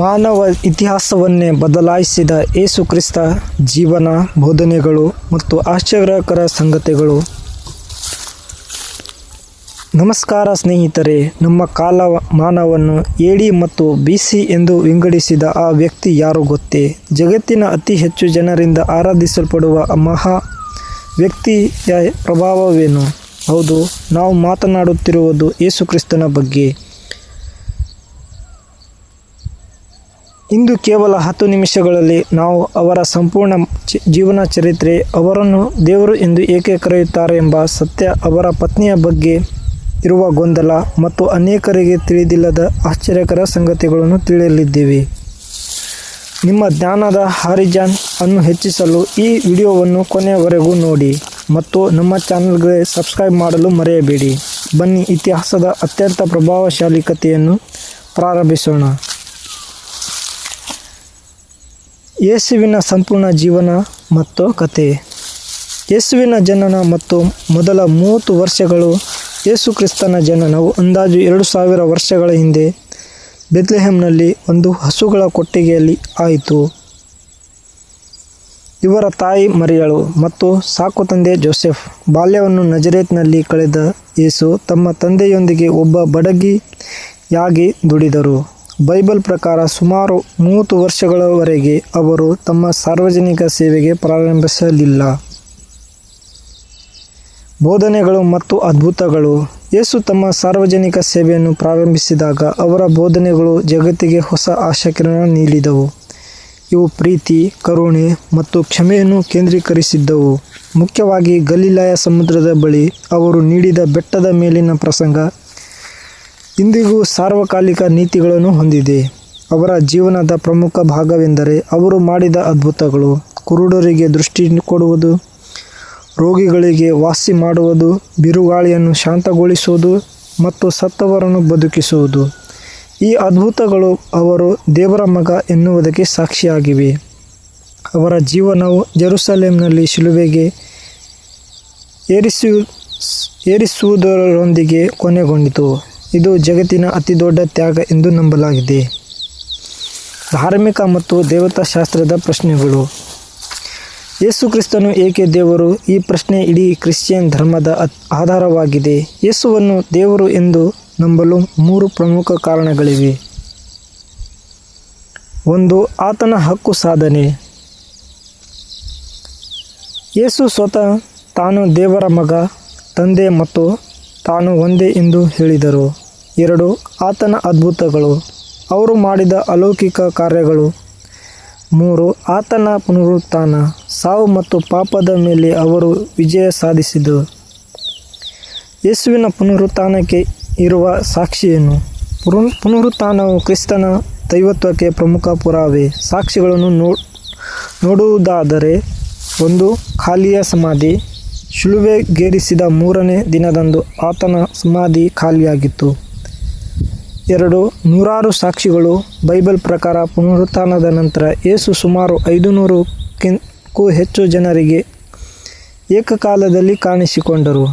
ಮಾನವ ಇತಿಹಾಸವನ್ನೇ ಬದಲಾಯಿಸಿದ ಯೇಸು ಕ್ರಿಸ್ತ ಜೀವನ ಬೋಧನೆಗಳು ಮತ್ತು ಆಶ್ಚರ್ಯಕರ ಸಂಗತಿಗಳು. ನಮಸ್ಕಾರ ಸ್ನೇಹಿತರೆ, ನಮ್ಮ ಕಾಲ ಮಾನವನ್ನು ಎಡಿ ಮತ್ತು ಬಿಸಿ ಎಂದು ವಿಂಗಡಿಸಿದ ಆ ವ್ಯಕ್ತಿ ಯಾರು ಗೊತ್ತೇ? ಜಗತ್ತಿನ ಅತಿ ಹೆಚ್ಚು ಜನರಿಂದ ಆರಾಧಿಸಲ್ಪಡುವ ಮಹಾ ವ್ಯಕ್ತಿಯ ಪ್ರಭಾವವೇನು? ಹೌದು, ನಾವು ಮಾತನಾಡುತ್ತಿರುವುದು ಯೇಸುಕ್ರಿಸ್ತನ ಬಗ್ಗೆ. ಇಂದು ಕೇವಲ ಹತ್ತು ನಿಮಿಷಗಳಲ್ಲಿ ನಾವು ಅವರ ಸಂಪೂರ್ಣ ಜೀವನ ಚರಿತ್ರೆ, ಅವರನ್ನು ದೇವರು ಎಂದು ಏಕೆ ಕರೆಯುತ್ತಾರೆ ಎಂಬ ಸತ್ಯ ಅವರ ಪತ್ನಿಯ ಬಗ್ಗೆ ಇರುವ ಗೊಂದಲ ಮತ್ತು ಅನೇಕರಿಗೆ ತಿಳಿದಿಲ್ಲದ ಆಶ್ಚರ್ಯಕರ ಸಂಗತಿಗಳನ್ನು ತಿಳಿಯಲಿದ್ದೇವೆ. ನಿಮ್ಮ ಜ್ಞಾನದ ಹಾರಿಜಾನ್ ಅನ್ನು ಹೆಚ್ಚಿಸಲು ಈ ವಿಡಿಯೋವನ್ನು ಕೊನೆಯವರೆಗೂ ನೋಡಿ ಮತ್ತು ನಮ್ಮ ಚಾನಲ್ಗೆ ಸಬ್ಸ್ಕ್ರೈಬ್ ಮಾಡಲು ಮರೆಯಬೇಡಿ. ಬನ್ನಿ ಇತಿಹಾಸದ ಅತ್ಯಂತ ಪ್ರಭಾವಶಾಲಿ ಕಥೆಯನ್ನು ಪ್ರಾರಂಭಿಸೋಣ. ಯೇಸುವಿನ ಸಂಪೂರ್ಣ ಜೀವನ ಮತ್ತು ಕತೆ. ಯೇಸುವಿನ ಜನನ ಮತ್ತು ಮೊದಲ ಮೂವತ್ತು ವರ್ಷಗಳು ಯೇಸು ಕ್ರಿಸ್ತನ ಜನನವು ಅಂದಾಜು ಎರಡು ಸಾವಿರ ವರ್ಷಗಳ ಹಿಂದೆ ಬೆತ್ಲೆಹೆಮ್ನಲ್ಲಿ ಒಂದು ಹಸುಗಳ ಕೊಟ್ಟಿಗೆಯಲ್ಲಿ ಆಯಿತು. ಇವರ ತಾಯಿ ಮರಿಯಳು ಮತ್ತು ಸಾಕು ತಂದೆ ಜೋಸೆಫ್ ಬಾಲ್ಯವನ್ನು ನಜರೇತ್ನಲ್ಲಿ ಕಳೆದ ಯೇಸು ತಮ್ಮ ತಂದೆಯೊಂದಿಗೆ ಒಬ್ಬ ಬಡಗಿಯಾಗಿ ದುಡಿದರು. ಬೈಬಲ್ ಪ್ರಕಾರ ಸುಮಾರು ಮೂವತ್ತು ವರ್ಷಗಳವರೆಗೆ ಅವರು ತಮ್ಮ ಸಾರ್ವಜನಿಕ ಸೇವೆಗೆ ಪ್ರಾರಂಭಿಸಲಿಲ್ಲ. ಬೋಧನೆಗಳು ಮತ್ತು ಅದ್ಭುತಗಳು. ಯೇಸು ತಮ್ಮ ಸಾರ್ವಜನಿಕ ಸೇವೆಯನ್ನು ಪ್ರಾರಂಭಿಸಿದಾಗ ಅವರ ಬೋಧನೆಗಳು ಜಗತ್ತಿಗೆ ಹೊಸ ಆಶಕ್ತಿಯನ್ನು ನೀಡಿದವು. ಇವು ಪ್ರೀತಿ, ಕರುಣೆ ಮತ್ತು ಕ್ಷಮೆಯನ್ನು ಕೇಂದ್ರೀಕರಿಸಿದ್ದವು. ಮುಖ್ಯವಾಗಿ ಗಲೀಲಾಯ ಸಮುದ್ರದ ಬಳಿ ಅವರು ನೀಡಿದ ಬೆಟ್ಟದ ಮೇಲಿನ ಪ್ರಸಂಗ ಇಂದಿಗೂ ಸಾರ್ವಕಾಲಿಕ ನೀತಿಗಳನ್ನು ಹೊಂದಿದೆ. ಅವರ ಜೀವನದ ಪ್ರಮುಖ ಭಾಗವೆಂದರೆ ಅವರು ಮಾಡಿದ ಅದ್ಭುತಗಳು, ಕುರುಡರಿಗೆ ದೃಷ್ಟಿ ಕೊಡುವುದು, ರೋಗಿಗಳಿಗೆ ವಾಸಿ ಮಾಡುವುದು, ಬಿರುಗಾಳಿಯನ್ನು ಶಾಂತಗೊಳಿಸುವುದು ಮತ್ತು ಸತ್ತವರನ್ನು ಬದುಕಿಸುವುದು. ಈ ಅದ್ಭುತಗಳು ಅವರು ದೇವರ ಮಗ ಎನ್ನುವುದಕ್ಕೆ ಸಾಕ್ಷಿಯಾಗಿವೆ. ಅವರ ಜೀವನವು ಜೆರುಸಲೇಮ್ನಲ್ಲಿ ಶಿಲುಬೆಗೆ ಏರಿಸು ಏರಿಸುವುದರೊಂದಿಗೆ ಕೊನೆಗೊಂಡಿತು. ಇದು ಜಗತ್ತಿನ ಅತಿದೊಡ್ಡ ತ್ಯಾಗ ಎಂದು ನಂಬಲಾಗಿದೆ. ಧಾರ್ಮಿಕ ಮತ್ತು ದೇವತಾಶಾಸ್ತ್ರದ ಪ್ರಶ್ನೆಗಳು. ಯೇಸು ಕ್ರಿಸ್ತನು ಏಕೆ ದೇವರು? ಈ ಪ್ರಶ್ನೆ ಇಡೀ ಕ್ರಿಶ್ಚಿಯನ್ ಧರ್ಮದ ಅತ್- ಆಧಾರವಾಗಿದೆ. ಯೇಸುವನ್ನು ದೇವರು ಎಂದು ನಂಬಲು ಮೂರು ಪ್ರಮುಖ ಕಾರಣಗಳಿವೆ. ಒಂದು, ಆತನ ಹಕ್ಕು ಸಾಧನೆ. ಯೇಸು ಸ್ವತಃ ತಾನು ದೇವರ ಮಗ, ತಂದೆ ಮತ್ತು ತಾನು ಒಂದೇ ಎಂದು ಹೇಳಿದರು. ಎರಡು, ಆತನ ಅದ್ಭುತಗಳು. ಅವರು ಮಾಡಿದ ಅಲೌಕಿಕ ಕಾರ್ಯಗಳು. ಮೂರು, ಆತನ ಪುನರುತ್ಥಾನ. ಸಾವು ಮತ್ತು ಪಾಪದ ಮೇಲೆ ಅವರು ವಿಜಯ ಸಾಧಿಸಿದರು ಯೇಸುವಿನ ಪುನರುತ್ಥಾನಕ್ಕೆ ಇರುವ ಸಾಕ್ಷಿಯನ್ನು ಪುರು, ಪುನರುತ್ಥಾನವು ಕ್ರಿಸ್ತನ ದೈವತ್ವಕ್ಕೆ ಪ್ರಮುಖ ಪುರಾವೆ. ಸಾಕ್ಷಿಗಳನ್ನು ನೋಡುವುದಾದರೆ ಒಂದು ಖಾಲಿಯ ಸಮಾಧಿ ಶಿಲುಬೆಗೇರಿಸಿದ ಮೂರನೇ ದಿನದಂದು ಆತನ ಸಮಾಧಿ ಖಾಲಿಯಾಗಿತ್ತು. ಎರಡು, ನೂರಾರು ಸಾಕ್ಷಿಗಳು ಬೈಬಲ್ ಪ್ರಕಾರ ಪುನರುತ್ಥಾನದ ನಂತರ ಏಸು ಸುಮಾರು ಐದು ನೂರಕ್ಕೂ ಹೆಚ್ಚು ಜನರಿಗೆ ಏಕಕಾಲದಲ್ಲಿ ಕಾಣಿಸಿಕೊಂಡರು.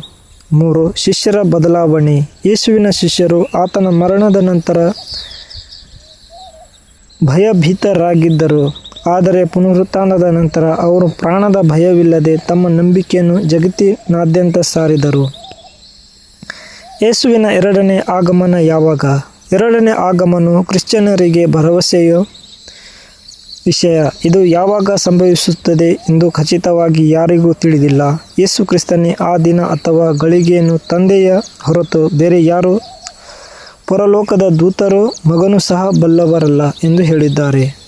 ಮೂರು, ಶಿಷ್ಯರ ಬದಲಾವಣೆ. ಯೇಸುವಿನ ಶಿಷ್ಯರು ಆತನ ಮರಣದ ನಂತರ ಭಯಭೀತರಾಗಿದ್ದರು. ಆದರೆ ಪುನರುತ್ಥಾನದ ನಂತರ ಅವರು ಪ್ರಾಣದ ಭಯವಿಲ್ಲದೆ ತಮ್ಮ ನಂಬಿಕೆಯನ್ನು ಜಗತ್ತಿನಾದ್ಯಂತ ಸಾರಿದರು. ಯೇಸುವಿನ ಎರಡನೇ ಆಗಮನ ಯಾವಾಗ? ಎರಡನೇ ಆಗಮನವು ಕ್ರಿಶ್ಚಿಯನರಿಗೆ ಭರವಸೆಯ ವಿಷಯ. ಇದು ಯಾವಾಗ ಸಂಭವಿಸುತ್ತದೆ ಎಂದು ಖಚಿತವಾಗಿ ಯಾರಿಗೂ ತಿಳಿದಿಲ್ಲ. ಯೇಸು ಕ್ರಿಸ್ತನೇ ಆ ದಿನ ಅಥವಾ ಗಳಿಗೆಯನ್ನು ತಂದೆಯ ಹೊರತು ಬೇರೆ ಯಾರು ಪರಲೋಕದ ದೂತರು ಮಗನು ಸಹ ಬಲ್ಲವರಲ್ಲ ಎಂದು ಹೇಳಿದ್ದಾರೆ.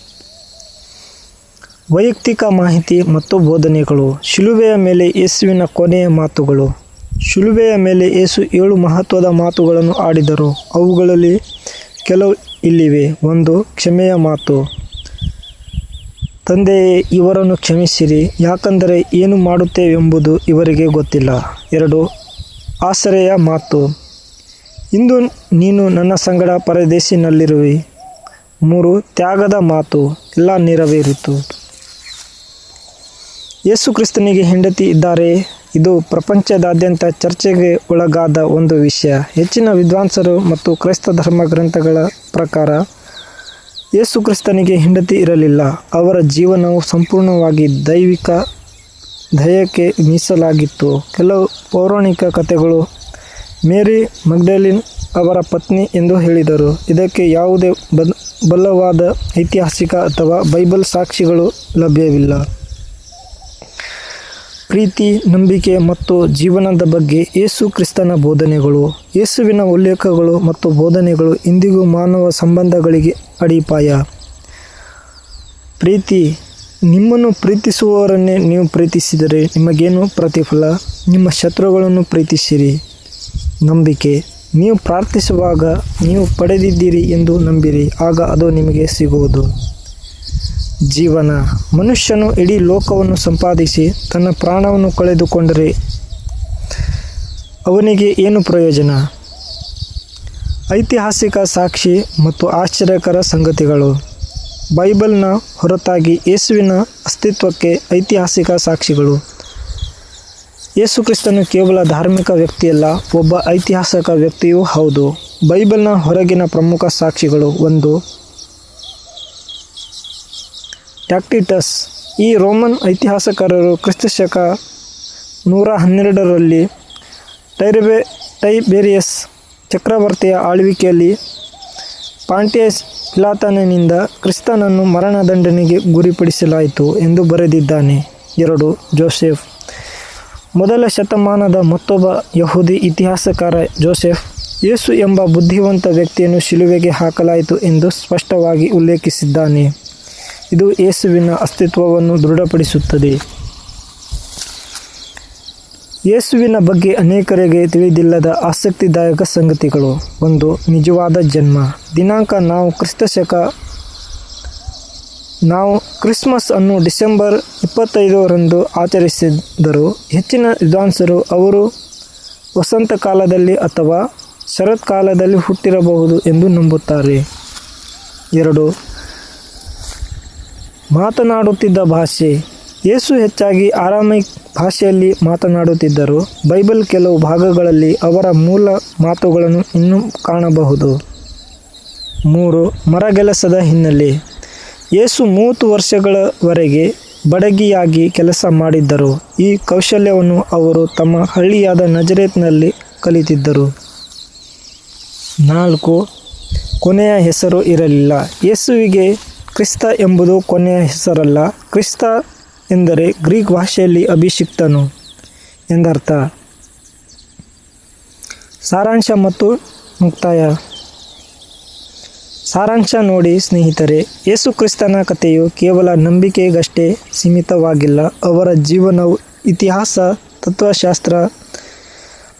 ವೈಯಕ್ತಿಕ ಮಾಹಿತಿ ಮತ್ತು ಬೋಧನೆಗಳು. ಶಿಲುಬೆಯ ಮೇಲೆ ಯೇಸುವಿನ ಕೊನೆಯ ಮಾತುಗಳು. ಶಿಲುಬೆಯ ಮೇಲೆ ಯೇಸು ಏಳು ಮಹತ್ವದ ಮಾತುಗಳನ್ನು ಆಡಿದರು. ಅವುಗಳಲ್ಲಿ ಕೆಲವು ಇಲ್ಲಿವೆ. ಒಂದು, ಕ್ಷಮೆಯ ಮಾತು. ತಂದೆಯೇ, ಇವರನ್ನು ಕ್ಷಮಿಸಿರಿ. ಯಾಕಂದರೆ ಏನು ಮಾಡುತ್ತೇವೆಂಬುದು ಇವರಿಗೆ ಗೊತ್ತಿಲ್ಲ. ಎರಡು ಆಸರೆಯ ಮಾತು. ಇಂದು ನೀನು ನನ್ನ ಸಂಗಡ ಪರದೇಶಿನಲ್ಲಿರುವೆ. ಮೂರು, ತ್ಯಾಗದ ಮಾತು. ಎಲ್ಲ ನೆರವೇರಿತು. ಯೇಸು ಕ್ರಿಸ್ತನಿಗೆ ಹೆಂಡತಿ ಇದ್ದಾರೆ. ಇದು ಪ್ರಪಂಚದಾದ್ಯಂತ ಚರ್ಚೆಗೆ ಒಳಗಾದ ಒಂದು ವಿಷಯ. ಹೆಚ್ಚಿನ ವಿದ್ವಾಂಸರು ಮತ್ತು ಕ್ರೈಸ್ತ ಧರ್ಮ ಗ್ರಂಥಗಳ ಪ್ರಕಾರ ಯೇಸು ಕ್ರಿಸ್ತನಿಗೆ ಹೆಂಡತಿ ಇರಲಿಲ್ಲ. ಅವರ ಜೀವನವು ಸಂಪೂರ್ಣವಾಗಿ ದೈವಿಕ ದಯಕ್ಕೆ ಮೀಸಲಾಗಿತ್ತು. ಕೆಲವು ಪೌರಾಣಿಕ ಕಥೆಗಳು, ಮೇರಿ ಮಗ್ಡಲಿನ್ ಅವರ ಪತ್ನಿ ಎಂದು ಹೇಳಿದರು. ಇದಕ್ಕೆ ಯಾವುದೇ ಬಲವಾದ ಐತಿಹಾಸಿಕ ಅಥವಾ ಬೈಬಲ್ ಸಾಕ್ಷಿಗಳು ಲಭ್ಯವಿಲ್ಲ. ಪ್ರೀತಿ, ನಂಬಿಕೆ ಮತ್ತು ಜೀವನದ ಬಗ್ಗೆ ಯೇಸು ಕ್ರಿಸ್ತನ ಬೋಧನೆಗಳು ಯೇಸುವಿನ ಉಲ್ಲೇಖಗಳು ಮತ್ತು ಬೋಧನೆಗಳು ಇಂದಿಗೂ ಮಾನವ ಸಂಬಂಧಗಳಿಗೆ ಅಡಿಪಾಯ. ಪ್ರೀತಿ, ನಿಮ್ಮನ್ನು ಪ್ರೀತಿಸುವವರನ್ನೇ ನೀವು ಪ್ರೀತಿಸಿದರೆ ನಿಮಗೇನು ಪ್ರತಿಫಲ? ನಿಮ್ಮ ಶತ್ರುಗಳನ್ನು ಪ್ರೀತಿಸಿರಿ. ನಂಬಿಕೆ, ನೀವು ಪ್ರಾರ್ಥಿಸುವಾಗ ನೀವು ಪಡೆದಿದ್ದೀರಿ ಎಂದು ನಂಬಿರಿ, ಆಗ ಅದು ನಿಮಗೆ ಸಿಗುವುದು. ಜೀವನ. ಮನುಷ್ಯನು ಇಡೀ ಲೋಕವನ್ನು ಸಂಪಾದಿಸಿ ತನ್ನ ಪ್ರಾಣವನ್ನು ಕಳೆದುಕೊಂಡರೆ ಅವನಿಗೆ ಏನು ಪ್ರಯೋಜನ? ಐತಿಹಾಸಿಕ ಸಾಕ್ಷಿ ಮತ್ತು ಆಶ್ಚರ್ಯಕರ ಸಂಗತಿಗಳು. ಬೈಬಲ್ನ ಹೊರತಾಗಿ ಯೇಸುವಿನ ಅಸ್ತಿತ್ವಕ್ಕೆ ಐತಿಹಾಸಿಕ ಸಾಕ್ಷಿಗಳು. ಯೇಸು ಕ್ರಿಸ್ತನು ಕೇವಲ ಧಾರ್ಮಿಕ ವ್ಯಕ್ತಿಯಲ್ಲ, ಒಬ್ಬ ಐತಿಹಾಸಿಕ ವ್ಯಕ್ತಿಯೂ ಹೌದು. ಬೈಬಲ್ನ ಹೊರಗಿನ ಪ್ರಮುಖ ಸಾಕ್ಷಿಗಳು ಒಂದು ಟ್ಯಾಕ್ಟಿಟಸ್ ಈ ರೋಮನ್ ಐತಿಹಾಸಕಾರರು ಕ್ರಿಸ್ತಶಕ ನೂರ ಹನ್ನೆರಡರಲ್ಲಿ ಟೈರ್ಬೆ, ಟೈಬೇರಿಯಸ್ ಚಕ್ರವರ್ತಿಯ ಆಳ್ವಿಕೆಯಲ್ಲಿ ಪಾಂಟಿಯಸ್ ಪಿಲಾತನಿಂದ ಕ್ರಿಸ್ತನನ್ನು ಮರಣದಂಡನೆಗೆ ಗುರಿಪಡಿಸಲಾಯಿತು ಎಂದು ಬರೆದಿದ್ದಾನೆ. ಎರಡು, ಜೋಸೆಫ್. ಮೊದಲ ಶತಮಾನದ ಮತ್ತೊಬ್ಬ ಯಹೂದಿ ಇತಿಹಾಸಕಾರ ಜೋಸೆಫ್, ಯೇಸು ಎಂಬ ಬುದ್ಧಿವಂತ ವ್ಯಕ್ತಿಯನ್ನು ಶಿಲುವೆಗೆ ಹಾಕಲಾಯಿತು ಎಂದು ಸ್ಪಷ್ಟವಾಗಿ ಉಲ್ಲೇಖಿಸಿದ್ದಾನೆ. ಇದು ಯೇಸುವಿನ ಅಸ್ತಿತ್ವವನ್ನು ದೃಢಪಡಿಸುತ್ತದೆ. ಯೇಸುವಿನ ಬಗ್ಗೆ ಅನೇಕರಿಗೆ ತಿಳಿದಿಲ್ಲದ ಆಸಕ್ತಿದಾಯಕ ಸಂಗತಿಗಳು. ಒಂದು, ನಿಜವಾದ ಜನ್ಮ. ದಿನಾಂಕ ನಾವು ಕ್ರಿಸ್ತಶಕ, ನಾವು ಕ್ರಿಸ್ಮಸ್ ಅನ್ನು ಡಿಸೆಂಬರ್ ಇಪ್ಪತ್ತೈದರಂದು ಆಚರಿಸಿದ್ದರು. ಹೆಚ್ಚಿನ ವಿದ್ವಾಂಸರು ಅವರು ವಸಂತ ಕಾಲದಲ್ಲಿ ಅಥವಾ ಶರತ್ಕಾಲದಲ್ಲಿ ಹುಟ್ಟಿರಬಹುದು ಎಂದು ನಂಬುತ್ತಾರೆ. ಎರಡು ಮಾತನಾಡುತ್ತಿದ್ದ ಭಾಷೆ. ಯೇಸು ಹೆಚ್ಚಾಗಿ ಆರಾಮಿಕ್ ಭಾಷೆಯಲ್ಲಿ ಮಾತನಾಡುತ್ತಿದ್ದರು. ಬೈಬಲ್ ಕೆಲವು ಭಾಗಗಳಲ್ಲಿ ಅವರ ಮೂಲ ಮಾತುಗಳನ್ನು ಇನ್ನೂ ಕಾಣಬಹುದು. ಮೂರು, ಮರಗೆಲಸದ ಹಿನ್ನೆಲೆ. ಯೇಸು ಮೂವತ್ತು ವರ್ಷಗಳವರೆಗೆ ಬಡಗಿಯಾಗಿ ಕೆಲಸ ಮಾಡಿದ್ದರು. ಈ ಕೌಶಲ್ಯವನ್ನು ಅವರು ತಮ್ಮ ಹಳ್ಳಿಯಾದ ನಜರೇತ್ನಲ್ಲಿ ಕಲಿತಿದ್ದರು. ನಾಲ್ಕು, ಕೊನೆಯ ಹೆಸರು ಇರಲಿಲ್ಲ. ಯೇಸುವಿಗೆ ಕ್ರಿಸ್ತ ಎಂಬುದು ಕೊನೆಯ ಹೆಸರಲ್ಲ. ಕ್ರಿಸ್ತ ಎಂದರೆ ಗ್ರೀಕ್ ಭಾಷೆಯಲ್ಲಿ ಅಭಿಷಿಕ್ತನು ಎಂದರ್ಥ. ಸಾರಾಂಶ ಮತ್ತು ಮುಕ್ತಾಯ. ಸಾರಾಂಶ ನೋಡಿ ಸ್ನೇಹಿತರೆ, ಯೇಸು ಕ್ರಿಸ್ತನ ಕಥೆಯು ಕೇವಲ ನಂಬಿಕೆಗಷ್ಟೇ ಸೀಮಿತವಾಗಿಲ್ಲ. ಅವರ ಜೀವನವು ಇತಿಹಾಸ, ತತ್ವಶಾಸ್ತ್ರ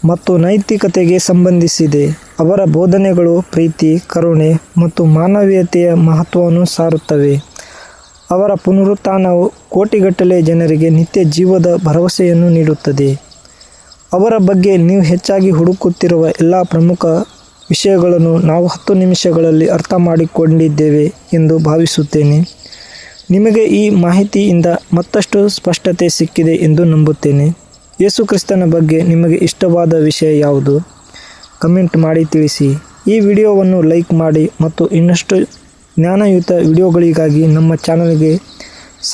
ಮತ್ತು ನೈತಿಕತೆಗೆ ಸಂಬಂಧಿಸಿದೆ. ಅವರ ಬೋಧನೆಗಳು, ಪ್ರೀತಿ, ಕರುಣೆ ಮತ್ತು ಮಾನವೀಯತೆಯ ಮಹತ್ವವನ್ನು ಸಾರುತ್ತವೆ. ಅವರ ಪುನರುತ್ಥಾನವು ಕೋಟಿಗಟ್ಟಲೆ ಜನರಿಗೆ ನಿತ್ಯ ಜೀವದ ಭರವಸೆಯನ್ನು ನೀಡುತ್ತದೆ. ಅವರ ಬಗ್ಗೆ ನೀವು ಹೆಚ್ಚಾಗಿ ಹುಡುಕುತ್ತಿರುವ ಎಲ್ಲ ಪ್ರಮುಖ ವಿಷಯಗಳನ್ನು ನಾವು ಹತ್ತು ನಿಮಿಷಗಳಲ್ಲಿ ಅರ್ಥ ಮಾಡಿಕೊಂಡಿದ್ದೇವೆ ಎಂದು ಭಾವಿಸುತ್ತೇನೆ. ನಿಮಗೆ ಈ ಮಾಹಿತಿಯಿಂದ ಮತ್ತಷ್ಟು ಸ್ಪಷ್ಟತೆ ಸಿಕ್ಕಿದೆ ಎಂದು ನಂಬುತ್ತೇನೆ. ಯೇಸುಕ್ರಿಸ್ತನ ಬಗ್ಗೆ ನಿಮಗೆ ಇಷ್ಟವಾದ ವಿಷಯ ಯಾವುದು? ಕಮೆಂಟ್ ಮಾಡಿ ತಿಳಿಸಿ. ಈ ವಿಡಿಯೋವನ್ನು ಲೈಕ್ ಮಾಡಿ ಮತ್ತು ಇನ್ನಷ್ಟು ಜ್ಞಾನಯುತ ವಿಡಿಯೋಗಳಿಗಾಗಿ ನಮ್ಮ ಚಾನಲ್ಗೆ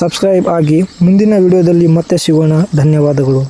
ಸಬ್ಸ್ಕ್ರೈಬ್ ಆಗಿ ಮುಂದಿನ ವಿಡಿಯೋದಲ್ಲಿ ಮತ್ತೆ ಸಿಗೋಣ. ಧನ್ಯವಾದಗಳು.